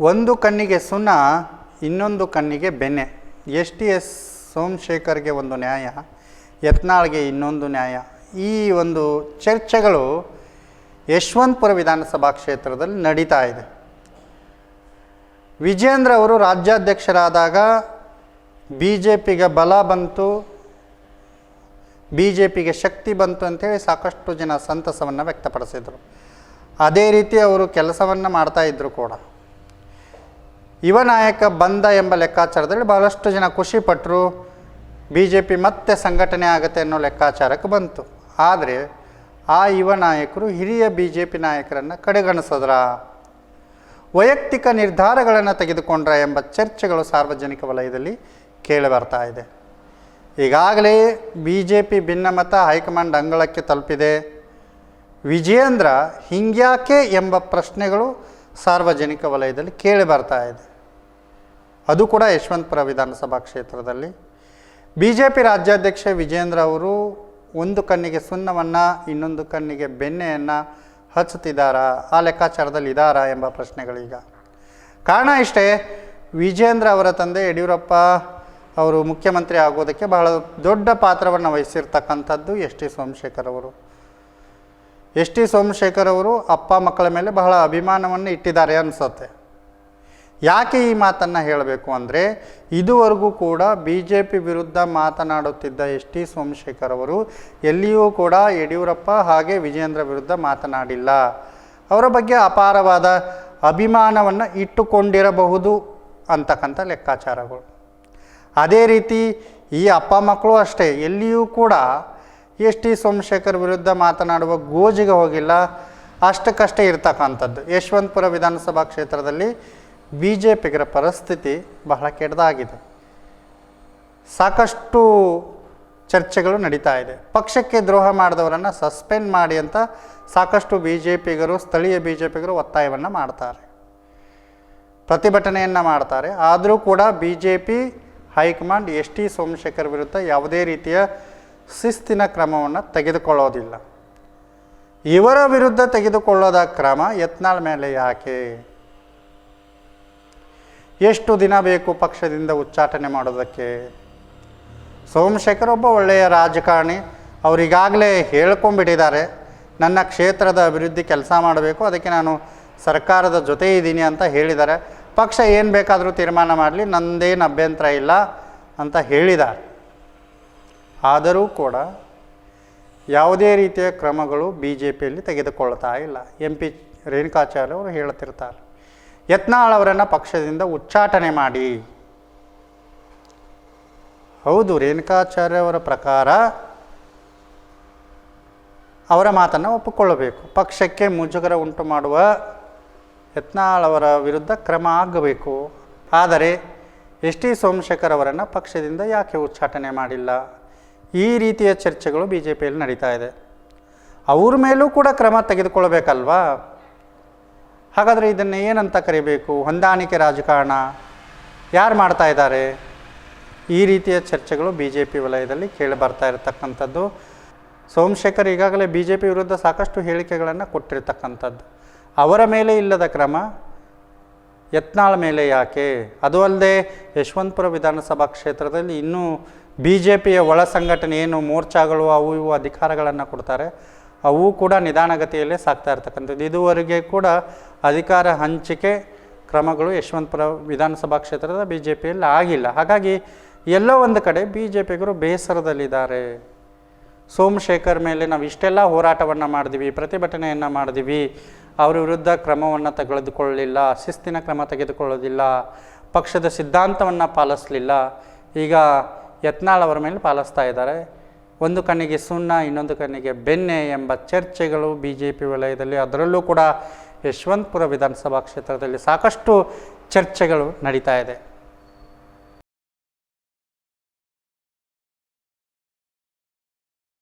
ಒಂದು ಕಣ್ಣಿಗೆ ಸುಣ್ಣ ಇನ್ನೊಂದು ಕಣ್ಣಿಗೆ ಬೆನ್ನೆ. ಎಸ್ ಟಿ ಎಸ್ ಸೋಮಶೇಖರ್ಗೆ ಒಂದು ನ್ಯಾಯ, ಯತ್ನಾಳ್ಗೆ ಇನ್ನೊಂದು ನ್ಯಾಯ. ಈ ಒಂದು ಚರ್ಚೆಗಳು ಯಶವಂತಪುರ ವಿಧಾನಸಭಾ ಕ್ಷೇತ್ರದಲ್ಲಿ ನಡೀತಾ ಇದೆ. ವಿಜೇಂದ್ರ ಅವರು ರಾಜ್ಯಾಧ್ಯಕ್ಷರಾದಾಗ ಬಿ ಜೆ ಪಿಗೆ ಬಲ ಬಂತು ಬಿ ಜೆ ಪಿಗೆ ಶಕ್ತಿ ಬಂತು ಅಂತೇಳಿ ಸಾಕಷ್ಟು ಜನ ಸಂತಸವನ್ನು ವ್ಯಕ್ತಪಡಿಸಿದರು. ಅದೇ ರೀತಿ ಅವರು ಕೆಲಸವನ್ನು ಮಾಡ್ತಾ ಇದ್ದರು ಕೂಡ. ಯುವ ನಾಯಕ ಬಂದ ಎಂಬ ಲೆಕ್ಕಾಚಾರದಲ್ಲಿ ಬಹಳಷ್ಟು ಜನ ಖುಷಿಪಟ್ಟರು ಬಿ ಜೆ ಪಿ ಮತ್ತೆ ಸಂಘಟನೆ ಆಗುತ್ತೆ ಅನ್ನೋ ಲೆಕ್ಕಾಚಾರಕ್ಕೆ ಬಂತು. ಆದರೆ ಆ ಯುವ ನಾಯಕರು ಹಿರಿಯ ಬಿ ಜೆ ಪಿ ನಾಯಕರನ್ನು ಕಡೆಗಣಿಸಿದ್ರ. ವೈಯಕ್ತಿಕ ನಿರ್ಧಾರಗಳನ್ನು ತೆಗೆದುಕೊಂಡ್ರ ಎಂಬ ಚರ್ಚೆಗಳು ಸಾರ್ವಜನಿಕ ವಲಯದಲ್ಲಿ ಕೇಳಿ ಬರ್ತಾ ಇದೆ. ಈಗಾಗಲೇ ಬಿ ಜೆ ಪಿ ಭಿನ್ನಮತ ಹೈಕಮಾಂಡ್ ಅಂಗಳಕ್ಕೆ ತಲುಪಿದೆ. ವಿಜಯೇಂದ್ರ ಹಿಂಗ್ಯಾಕೆ ಎಂಬ ಪ್ರಶ್ನೆಗಳು ಸಾರ್ವಜನಿಕ ವಲಯದಲ್ಲಿ ಕೇಳಿ ಬರ್ತಾ ಇದೆ. ಅದು ಕೂಡ ಯಶವಂತಪುರ ವಿಧಾನಸಭಾ ಕ್ಷೇತ್ರದಲ್ಲಿ. ಬಿ ಜೆ ಪಿ ರಾಜ್ಯಾಧ್ಯಕ್ಷ ವಿಜೇಂದ್ರ ಅವರು ಒಂದು ಕಣ್ಣಿಗೆ ಸುಣ್ಣವನ್ನು, ಇನ್ನೊಂದು ಕಣ್ಣಿಗೆ ಬೆಣ್ಣೆಯನ್ನು ಹಚ್ಚುತ್ತಿದ್ದಾರಾ, ಆ ಲೆಕ್ಕಾಚಾರದಲ್ಲಿ ಇದ್ದಾರಾ ಎಂಬ ಪ್ರಶ್ನೆಗಳೀಗ ಕಾರಣ ಇಷ್ಟೇ, ವಿಜೇಂದ್ರ ಅವರ ತಂದೆ ಯಡಿಯೂರಪ್ಪ ಅವರು ಮುಖ್ಯಮಂತ್ರಿ ಆಗೋದಕ್ಕೆ ಬಹಳ ದೊಡ್ಡ ಪಾತ್ರವನ್ನು ವಹಿಸಿರ್ತಕ್ಕಂಥದ್ದು ಎಸ್ ಟಿ ಸೋಮಶೇಖರ್ ಅವರು. ಎಸ್ ಟಿ ಸೋಮಶೇಖರ್ ಅವರು ಅಪ್ಪ ಮಕ್ಕಳ ಮೇಲೆ ಬಹಳ ಅಭಿಮಾನವನ್ನು ಇಟ್ಟಿದ್ದಾರೆ ಅನಿಸುತ್ತೆ. ಯಾಕೆ ಈ ಮಾತನ್ನು ಹೇಳಬೇಕು ಅಂದರೆ ಇದುವರೆಗೂ ಕೂಡ ಬಿ ಜೆ ಪಿ ವಿರುದ್ಧ ಮಾತನಾಡುತ್ತಿದ್ದ ಎಸ್ ಟಿ ಸೋಮಶೇಖರ್ ಅವರು ಎಲ್ಲಿಯೂ ಕೂಡ ಯಡಿಯೂರಪ್ಪ ಹಾಗೆ ವಿಜೇಂದ್ರ ವಿರುದ್ಧ ಮಾತನಾಡಿಲ್ಲ. ಅವರ ಬಗ್ಗೆ ಅಪಾರವಾದ ಅಭಿಮಾನವನ್ನು ಇಟ್ಟುಕೊಂಡಿರಬಹುದು ಅಂತಕ್ಕಂಥ ಲೆಕ್ಕಾಚಾರಗಳು. ಅದೇ ರೀತಿ ಈ ಅಪ್ಪ ಮಕ್ಕಳು ಅಷ್ಟೇ, ಎಲ್ಲಿಯೂ ಕೂಡ ಎಸ್ ಟಿ ಸೋಮಶೇಖರ್ ವಿರುದ್ಧ ಮಾತನಾಡುವ ಗೋಜಿಗೆ ಹೋಗಿಲ್ಲ. ಅಷ್ಟಕ್ಕಷ್ಟೇ ಇರ್ತಕ್ಕಂಥದ್ದು. ಯಶವಂತಪುರ ವಿಧಾನಸಭಾ ಕ್ಷೇತ್ರದಲ್ಲಿ ಬಿ ಜೆ ಪಿಗರ ಪರಿಸ್ಥಿತಿ ಬಹಳ ಕೆಟ್ಟದಾಗಿದೆ. ಸಾಕಷ್ಟು ಚರ್ಚೆಗಳು ನಡೀತಾ ಇದೆ. ಪಕ್ಷಕ್ಕೆ ದ್ರೋಹ ಮಾಡಿದವರನ್ನು ಸಸ್ಪೆಂಡ್ ಮಾಡಿ ಅಂತ ಸಾಕಷ್ಟು ಬಿ ಜೆ ಪಿಗರು ಸ್ಥಳೀಯ ಬಿ ಜೆ ಪಿಗರು ಒತ್ತಾಯವನ್ನು ಮಾಡ್ತಾರೆ. ಪ್ರತಿಭಟನೆಯನ್ನು ಮಾಡ್ತಾರೆ. ಆದರೂ ಕೂಡ B J P high command, S T Somashekar ವಿರುದ್ಧ ಯಾವುದೇ ರೀತಿಯ ಶಿಸ್ತಿನ ಕ್ರಮವನ್ನು ತೆಗೆದುಕೊಳ್ಳೋದಿಲ್ಲ. ಇವರ ವಿರುದ್ಧ ತೆಗೆದುಕೊಳ್ಳೋದ ಕ್ರಮ ಯತ್ನಾಳ್ ಮೇಲೆ ಯಾಕೆ? ಎಷ್ಟು ದಿನ ಬೇಕು ಪಕ್ಷದಿಂದ ಉಚ್ಚಾಟನೆ ಮಾಡೋದಕ್ಕೆ? ಸೋಮಶೇಖರ್ ಒಬ್ಬ ಒಳ್ಳೆಯ ರಾಜಕಾರಣಿ. ಅವರಿಗಾಗಲೇ ಹೇಳ್ಕೊಂಬಿಟ್ಟಿದ್ದಾರೆ ನನ್ನ ಕ್ಷೇತ್ರದ ಅಭಿವೃದ್ಧಿ ಕೆಲಸ ಮಾಡಬೇಕು, ಅದಕ್ಕೆ ನಾನು ಸರ್ಕಾರದ ಜೊತೆ ಇದ್ದೀನಿ ಅಂತ ಹೇಳಿದ್ದಾರೆ. ಪಕ್ಷ ಏನು ಬೇಕಾದರೂ ತೀರ್ಮಾನ ಮಾಡಲಿ, ನಂದೇನು ಅಭ್ಯಂತರ ಇಲ್ಲ ಅಂತ ಹೇಳಿದ್ದಾರೆ. ಆದರೂ ಕೂಡ ಯಾವುದೇ ರೀತಿಯ ಕ್ರಮಗಳು ಬಿ ಜೆ ಪಿಯಲ್ಲಿ ತೆಗೆದುಕೊಳ್ತಾ ಇಲ್ಲ. ಎಂ ಪಿ ರೇಣುಕಾಚಾರ್ಯ ಅವರು ಹೇಳ್ತಿರ್ತಾರೆ. ಯತ್ನಾಳ್ ಅವರನ್ನು ಪಕ್ಷದಿಂದ ಉಚ್ಚಾಟನೆ ಮಾಡಿ. ಹೌದು, ರೇಣುಕಾಚಾರ್ಯ ಅವರ ಪ್ರಕಾರ ಅವರ ಮಾತನ್ನು ಒಪ್ಪಿಕೊಳ್ಳಬೇಕು. ಪಕ್ಷಕ್ಕೆ ಮುಜುಗರ ಉಂಟು ಮಾಡುವ ಯತ್ನಾಳ್ ಅವರ ವಿರುದ್ಧ ಕ್ರಮ ಆಗಬೇಕು. ಆದರೆ ಎಸ್ ಟಿ ಸೋಮಶೇಖರ್ ಅವರನ್ನು ಪಕ್ಷದಿಂದ ಯಾಕೆ ಉಚ್ಚಾಟನೆ ಮಾಡಿಲ್ಲ? ಈ ರೀತಿಯ ಚರ್ಚೆಗಳು ಬಿ ಜೆ ಪಿಯಲ್ಲಿ ನಡೀತಾ ಇದೆ. ಅವ್ರ ಮೇಲೂ ಕೂಡ ಕ್ರಮ ತೆಗೆದುಕೊಳ್ಬೇಕಲ್ವಾ ಹಾಗಾದರೆ ಇದನ್ನು ಏನಂತ ಕರಿಬೇಕು? ಹೊಂದಾಣಿಕೆ ರಾಜಕಾರಣ. ಯಾರು ಮಾಡ್ತಾ ಇದ್ದಾರೆ? ಈ ರೀತಿಯ ಚರ್ಚೆಗಳು ಬಿ ಜೆ ಪಿ ವಲಯದಲ್ಲಿ ಕೇಳಿ ಬರ್ತಾ ಇರತಕ್ಕಂಥದ್ದು. ಸೋಮಶೇಖರ್ ಈಗಾಗಲೇ ಬಿ ಜೆ ಪಿ ವಿರುದ್ಧ ಸಾಕಷ್ಟು ಹೇಳಿಕೆಗಳನ್ನು ಕೊಟ್ಟಿರ್ತಕ್ಕಂಥದ್ದು. ಅವರ ಮೇಲೆ ಇಲ್ಲದ ಕ್ರಮ, ಯತ್ನಾಳ್ ಮೇಲೆ ಯಾಕೆ? ಅದು ಅಲ್ಲದೆ ಯಶವಂತಪುರ ವಿಧಾನಸಭಾ ಕ್ಷೇತ್ರದಲ್ಲಿ ಇನ್ನೂ ಬಿ ಜೆ ಪಿಯ ಒಳ ಸಂಘಟನೆ ಏನು ಮೋರ್ಚಾಗಳು ಅವು ಇವು ಅಧಿಕಾರಗಳನ್ನು ಕೊಡ್ತಾರೆ. ಅವು ಕೂಡ ನಿಧಾನಗತಿಯಲ್ಲೇ ಸಾಗ್ತಾ ಇರ್ತಕ್ಕಂಥದ್ದು. ಇದುವರೆಗೆ ಕೂಡ ಅಧಿಕಾರ ಹಂಚಿಕೆ ಕ್ರಮಗಳು ಯಶವಂತಪುರ ವಿಧಾನಸಭಾ ಕ್ಷೇತ್ರದ ಬಿ ಜೆ ಪಿಯಲ್ಲಿ ಆಗಿಲ್ಲ. ಹಾಗಾಗಿ ಎಲ್ಲೋ ಒಂದು ಕಡೆ ಬಿ ಜೆ ಪಿಗರು ಬೇಸರದಲ್ಲಿದ್ದಾರೆ. ಸೋಮಶೇಖರ್ ಮೇಲೆ ನಾವು ಇಷ್ಟೆಲ್ಲ ಹೋರಾಟವನ್ನು ಮಾಡಿದ್ವಿ, ಪ್ರತಿಭಟನೆಯನ್ನು ಮಾಡಿದ್ವಿ. ಅವರ ವಿರುದ್ಧ ಕ್ರಮವನ್ನು ತೆಗೆದುಕೊಳ್ಳಲಿಲ್ಲ, ಶಿಸ್ತಿನ ಕ್ರಮ ತೆಗೆದುಕೊಳ್ಳೋದಿಲ್ಲ, ಪಕ್ಷದ ಸಿದ್ಧಾಂತವನ್ನು ಪಾಲಿಸಲಿಲ್ಲ. ಈಗ ಯತ್ನಾಳ್ ಅವರ ಮೇಲೆ ಪಾಲಿಸ್ತಾ ಇದ್ದಾರೆ. ಒಂದು ಕಣ್ಣಿಗೆ ಸುಣ್ಣ, ಇನ್ನೊಂದು ಕಣ್ಣಿಗೆ ಬೆಣ್ಣೆ ಎಂಬ ಚರ್ಚೆಗಳು ಬಿ ಜೆ ಪಿ ವಲಯದಲ್ಲಿ. ಅದರಲ್ಲೂ ಕೂಡ ಯಶವಂತಪುರ ವಿಧಾನಸಭಾ ಕ್ಷೇತ್ರದಲ್ಲಿ ಸಾಕಷ್ಟು ಚರ್ಚೆಗಳು ನಡೀತಾ ಇದೆ.